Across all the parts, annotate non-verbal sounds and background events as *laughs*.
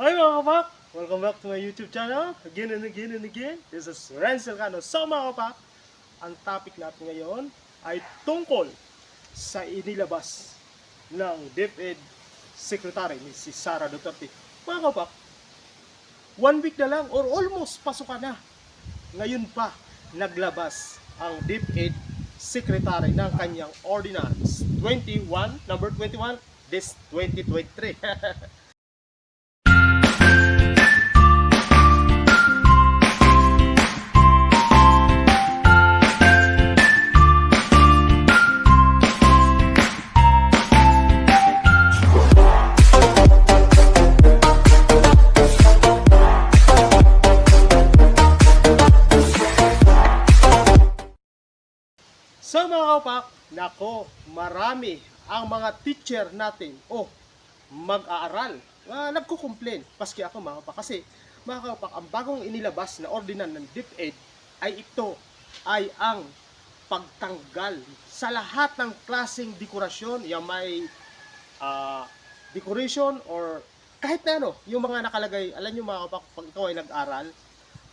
Hi mga kapak! Welcome back to my YouTube channel. Again and again and again. This is Renzel Cano. So mga kapak, ang topic natin ngayon ay tungkol sa inilabas ng DepEd Secretary ni si Sara Duterte. Mga kapak, one week na lang or almost pasok na. Ngayon pa, naglabas ang DepEd Secretary ng kanyang Ordinance 21, number 21, this 2023. *laughs* kapak, nako, marami ang mga teacher natin o mag-aaral na nagko-complain. Paski ako mga kapak. Kasi mga kapak, ang bagong inilabas na ordinan ng DepEd ay ito ay ang pagtanggal sa lahat ng klaseng dekorasyon. Yung may ah, decoration or kahit na ano, yung mga nakalagay, alam nyo mga kapak, pag ikaw ay nag-aral,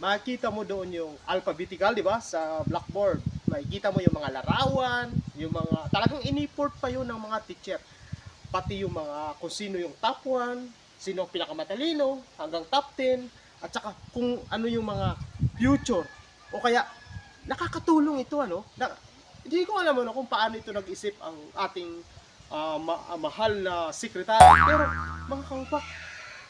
makikita mo doon yung alphabetical, di ba, sa blackboard. Makikita mo yung mga larawan, yung mga, talagang iniport pa yun ng mga teacher. Pati yung mga, kung sino yung top 1, sino ang pinakamatalino, hanggang top 10, at saka kung ano yung mga future. O kaya, nakakatulong ito, ano? Na, hindi ko alam ano kung paano ito nag-isip ang ating ah, ma- ah, mahal na sekretary. Pero, mga kaupak,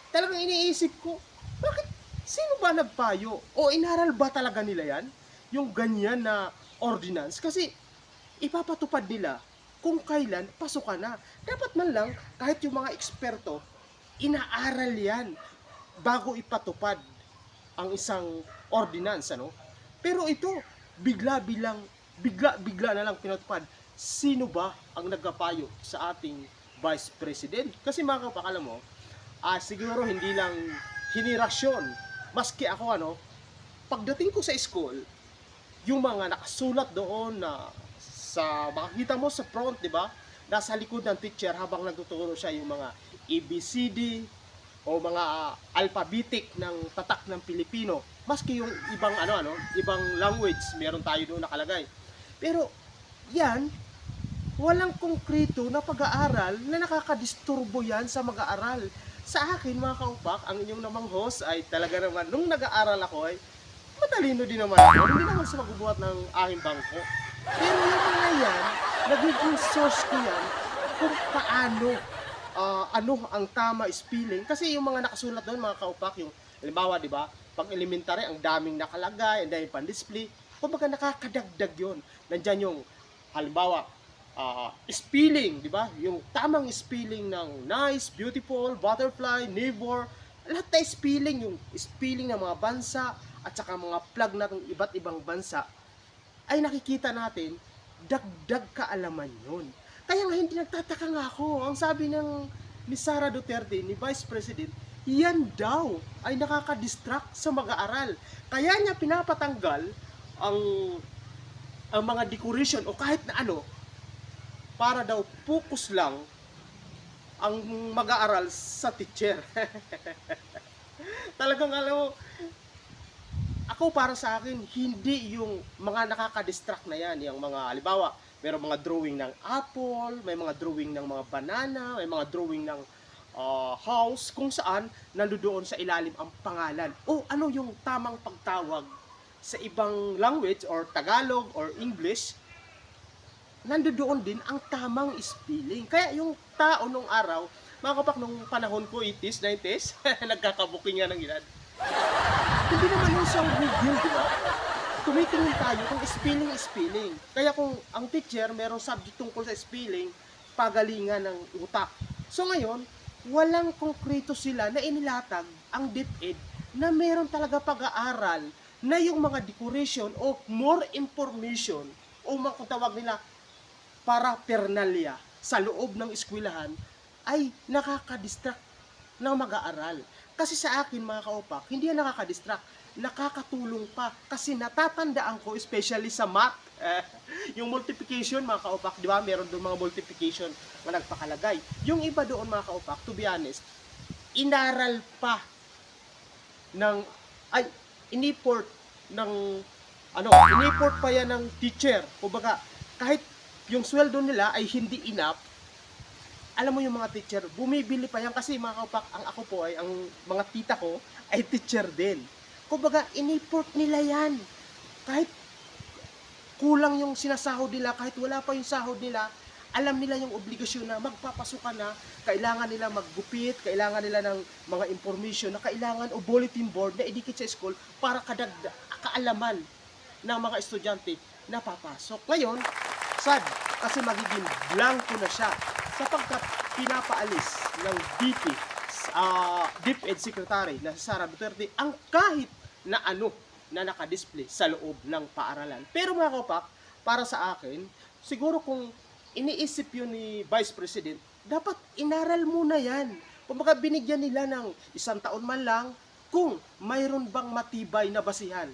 talagang iniisip ko, bakit sino ba nagpayo? O inaral ba talaga nila yan? Yung ganyan na ordinance? Kasi ipapatupad nila kung kailan pasok ka na. Dapat man lang, kahit yung mga eksperto, inaaral yan bago ipatupad ang isang ordinance. Ano? Pero ito, bigla bilang bigla bigla na lang pinatupad. Sino ba ang nagkapayo sa ating Vice President? Kasi mga kapakala mo, ah, siguro hindi lang hinirasyon. Maski ako ano, pagdating ko sa school, yung mga nakasulat doon na sa makikita mo sa front, di ba? Nasa likod ng teacher habang nagtuturo siya yung mga ABCD o mga alphabetic ng tatak ng Pilipino. Maski yung ibang ano ano, ibang language meron tayo doon nakalagay. Pero yan walang konkreto na pag-aaral na nakakadisturbo yan sa mag-aaral. Sa akin, mga kaupak, ang inyong namang host ay talaga naman, nung nag-aaral ako ay matalino din naman ako. Hindi naman sa magbubuhat ng aking bangko. Pero yung mga yan, nagiging source ko yan kung paano, ah, ano ang tama spelling. Kasi yung mga nakasulat doon, mga kaupak, yung, halimbawa, di ba, pag elementary, ang daming nakalagay, ang daming pan-display. Kumbaga nakakadagdag yun. Nandyan yung, halimbawa, ah, spelling, di ba? Yung tamang spelling ng nice, beautiful, butterfly, neighbor, lahat na spelling, yung spelling ng mga bansa at saka mga plug na ng iba't ibang bansa ay nakikita natin dagdag kaalaman yun. Kaya nga hindi nagtataka nga ako. Ang sabi ng ni Sara Duterte, ni Vice President, yan daw ay nakaka-distract sa mag-aaral. Kaya niya pinapatanggal ang ang mga decoration o kahit na ano para daw focus lang ang mag-aaral sa teacher. *laughs* Talagang alam mo, ako para sa akin, hindi yung mga nakaka-distract na yan. Yung mga, halimbawa, mayroong mga drawing ng apple, may mga drawing ng mga banana, may mga drawing ng ah, house, kung saan nandoon sa ilalim ang pangalan. O ano yung tamang pagtawag sa ibang language or Tagalog or English, nandoon din ang tamang spelling. Kaya yung tao nung araw, mga kapak nung panahon ko, 80s, 90s, *laughs* nagkakabuking nga ng edad. Hindi naman yung di ba? Tumitingin tayo kung spelling spelling. Kaya kung ang teacher merong subject tungkol sa spelling, pagalingan ng utak. So ngayon, walang konkreto sila na inilatag ang DepEd na meron talaga pag-aaral na yung mga decoration o more information o mga tawag nila para pernalya sa loob ng eskwelahan ay nakaka-distract ng mag-aaral. Kasi sa akin mga kaupak, hindi yan nakaka-distract. Nakakatulong pa. Kasi natatandaan ko, especially sa math, *laughs* yung multiplication mga kaupak, di ba? Meron doon mga multiplication na nagpakalagay. Yung iba doon mga kaupak, to be honest, inaral pa ng ay iniport ng ano, iniport pa yan ng teacher. Kumbaga, kahit yung sweldo nila ay hindi enough, alam mo yung mga teacher, bumibili pa yan kasi mga kapak, ang ako po ay, ang mga tita ko ay teacher din. Kumbaga, iniport nila yan. Kahit kulang yung sinasahod nila, kahit wala pa yung sahod nila, alam nila yung obligasyon na magpapasukan na, kailangan nila maggupit, kailangan nila ng mga information na kailangan o bulletin board na idikit sa school para kadagda, kaalaman ng mga estudyante na papasok. Ngayon, sad, kasi magiging blanco na siya sapagkat pinapaalis ng DP, uh, DepEd Secretary na si Sara Duterte ang kahit na ano na nakadisplay sa loob ng paaralan. Pero mga kapak, para sa akin, siguro kung iniisip yun ni Vice President, dapat inaral muna yan. Kumbaga binigyan nila ng isang taon man lang kung mayroon bang matibay na basihan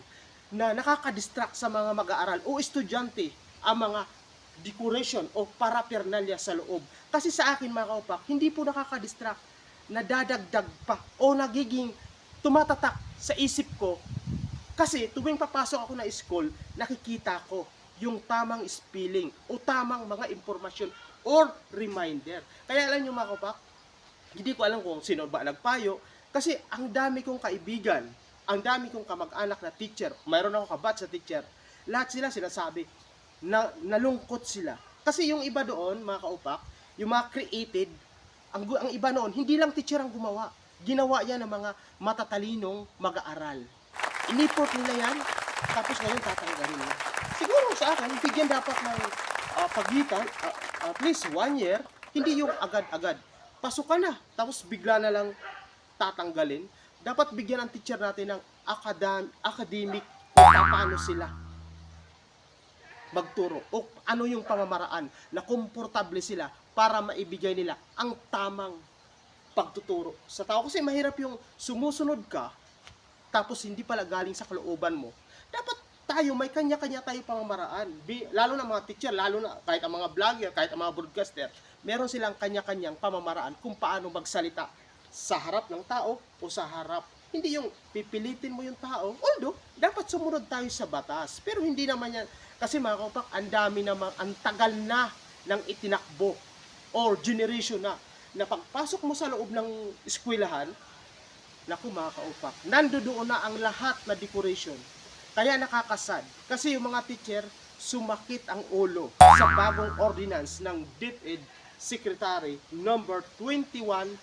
na nakaka-distract sa mga mag-aaral o estudyante ang mga decoration o paraphernalia sa loob. Kasi sa akin mga kaupak, hindi po nakaka-distract, nadadagdag pa o nagiging tumatatak sa isip ko kasi tuwing papasok ako na school, nakikita ko yung tamang spelling o tamang mga impormasyon or reminder. Kaya alam nyo mga kaupak, hindi ko alam kung sino ba nagpayo kasi ang dami kong kaibigan, ang dami kong kamag-anak na teacher, mayroon ako kabat sa teacher, lahat sila sinasabi na nalungkot sila. Kasi yung iba doon, mga kaupak, yung mga created, ang, ang iba noon, hindi lang teacher ang gumawa. Ginawa yan ng mga matatalinong mag-aaral. Iniport nila yan, tapos ngayon tatanggalin nila. Siguro sa akin, bigyan dapat ng ah, pagitan, ah, at least one year, hindi yung agad-agad. Pasok ka na, tapos bigla na lang tatanggalin. Dapat bigyan ang teacher natin ng academ- academic kung paano sila magturo o ano yung pamamaraan na komportable sila para maibigay nila ang tamang pagtuturo sa tao. Kasi mahirap yung sumusunod ka tapos hindi pala galing sa kalooban mo. Dapat tayo, may kanya-kanya tayo pamamaraan. Lalo na mga teacher, lalo na kahit ang mga vlogger, kahit ang mga broadcaster, meron silang kanya-kanyang pamamaraan kung paano magsalita sa harap ng tao o sa harap. Hindi yung pipilitin mo yung tao. Although, dapat sumunod tayo sa batas. Pero hindi naman yan. Kasi mga kaupak, ang dami naman, ang tagal na ng itinakbo or generation na na pagpasok mo sa loob ng eskwelahan, naku mga kaupak, nandoon na ang lahat na decoration. Kaya nakakasad. Kasi yung mga teacher, sumakit ang ulo sa bagong ordinance ng DepEd Secretary number 21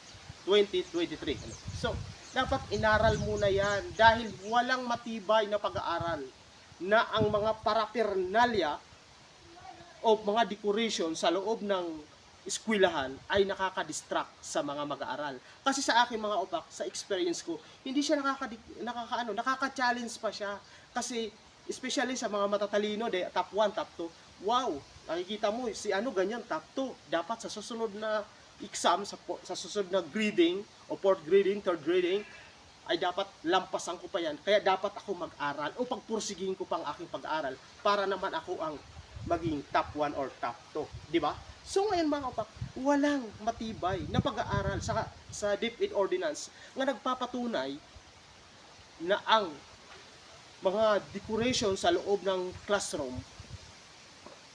2023. So, dapat inaral muna yan dahil walang matibay na pag-aaral na ang mga paraphernalia o mga decoration sa loob ng eskwelahan ay nakaka-distract sa mga mag-aaral. Kasi sa akin mga opak, sa experience ko, hindi siya nakaka nakakaano, nakaka-challenge pa siya. Kasi especially sa mga matatalino, de top 1, top 2, wow, nakikita mo si ano ganyan top 2. Dapat sa susunod na exam sa sa susunod na grading o fourth grading, third grading ay dapat lampasan ko pa yan. Kaya dapat ako mag-aral o pagpursigin ko pang aking pag-aral para naman ako ang maging top 1 or top 2. Di ba? So ngayon mga kapak, walang matibay na pag-aaral sa, sa DepEd Ordinance nga nagpapatunay na ang mga decoration sa loob ng classroom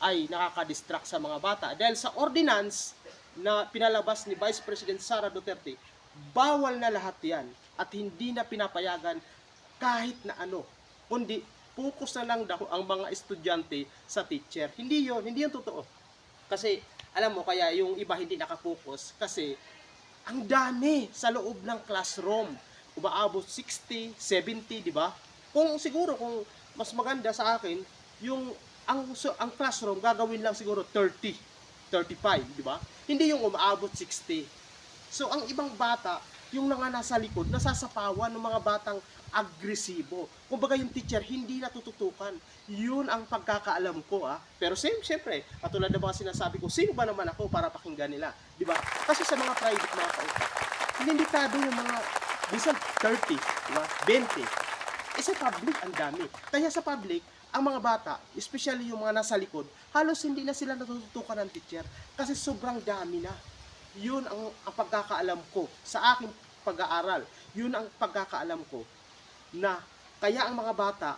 ay nakaka-distract sa mga bata. Dahil sa ordinance na pinalabas ni Vice President Sara Duterte, bawal na lahat yan at hindi na pinapayagan kahit na ano, kundi focus na lang daw ang mga estudyante sa teacher. Hindi yon, hindi yon totoo. Kasi alam mo kaya yung iba hindi nakapokus kasi ang dami sa loob ng classroom. Umaabot 60, 70, di ba? Kung siguro kung mas maganda sa akin, yung ang so, ang classroom gagawin lang siguro 30, 35, di ba? Hindi yung umaabot 60. So ang ibang bata, yung mga nasa likod, nasasapawan ng mga batang agresibo. Kumbaga yung teacher hindi natututukan. Yun ang pagkakaalam ko ah. Pero same, siyempre, katulad ng mga sinasabi ko, sino ba naman ako para pakinggan nila? Di ba? Kasi sa mga private mga kautak, limitado yung mga, minsan 30, di ba? 20. Eh sa public, ang dami. Kaya sa public, ang mga bata, especially yung mga nasa likod, halos hindi na sila natututukan ng teacher kasi sobrang dami na. Yun ang, ang pagkakaalam ko sa aking pag-aaral. Yun ang pagkakaalam ko na kaya ang mga bata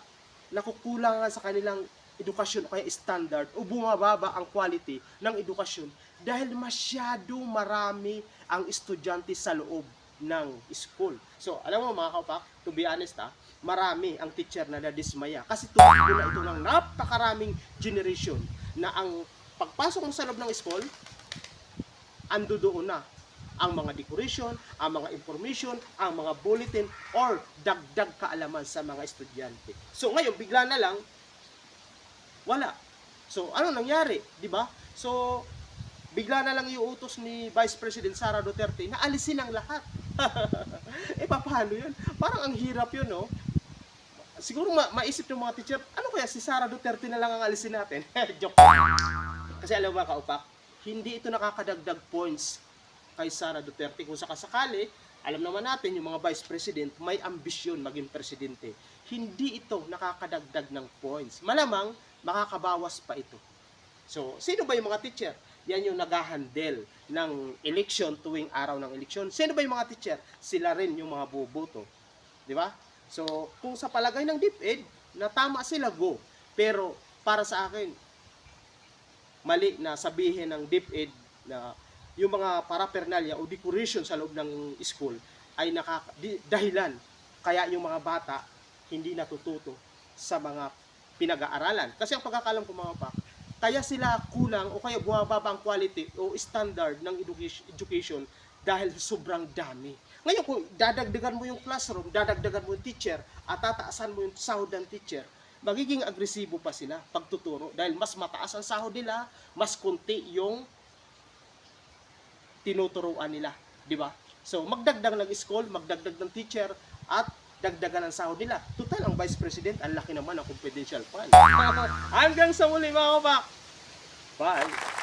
nakukulangan sa kanilang edukasyon o kaya standard o bumababa ang quality ng edukasyon dahil masyado marami ang estudyante sa loob ng school. So, alam mo mga kaupak, to be honest ah, marami ang teacher na nadismaya kasi tumakbo na ito ng napakaraming generation na ang pagpasok mo sa loob ng school, ando doon na ang mga decoration, ang mga information, ang mga bulletin, or dagdag kaalaman sa mga estudyante. So ngayon, bigla na lang, wala. So ano nangyari, di ba? So bigla na lang iuutos ni Vice President Sara Duterte na alisin ang lahat. *laughs* eh paano yun? Parang ang hirap yun, no? Siguro ma- maisip ng mga teacher, ano kaya si Sara Duterte na lang ang alisin natin? *laughs* Joke. Kasi alam mo mga kaupak, hindi ito nakakadagdag points kay Sara Duterte. Kung sakasakali, alam naman natin yung mga vice president may ambisyon maging presidente. Hindi ito nakakadagdag ng points. Malamang makakabawas pa ito. So, sino ba yung mga teacher? Yan yung nag-handle ng election tuwing araw ng eleksyon. Sino ba yung mga teacher? Sila rin yung mga boboto. Di ba? So, kung sa palagay ng DepEd, na tama sila, go. Pero, para sa akin, mali na sabihin ng DepEd na yung mga paraphernalia o decoration sa loob ng school ay nakaka- dahilan kaya yung mga bata hindi natututo sa mga pinag-aaralan. Kasi ang pagkakalam ko mga pa, kaya sila kulang o kaya bumababa ang quality o standard ng education dahil sobrang dami. Ngayon kung dadagdagan mo yung classroom, dadagdagan mo yung teacher, at tataasan mo yung sahod ng teacher, magiging agresibo pa sila pagtuturo dahil mas mataas ang sahod nila, mas konti yung tinuturuan nila, di ba? So magdagdag ng school, magdagdag ng teacher at dagdagan ang sahod nila. Total ang Vice President, ang laki naman ang confidential fund. *laughs* Hanggang sa muli mga kapak. Bye.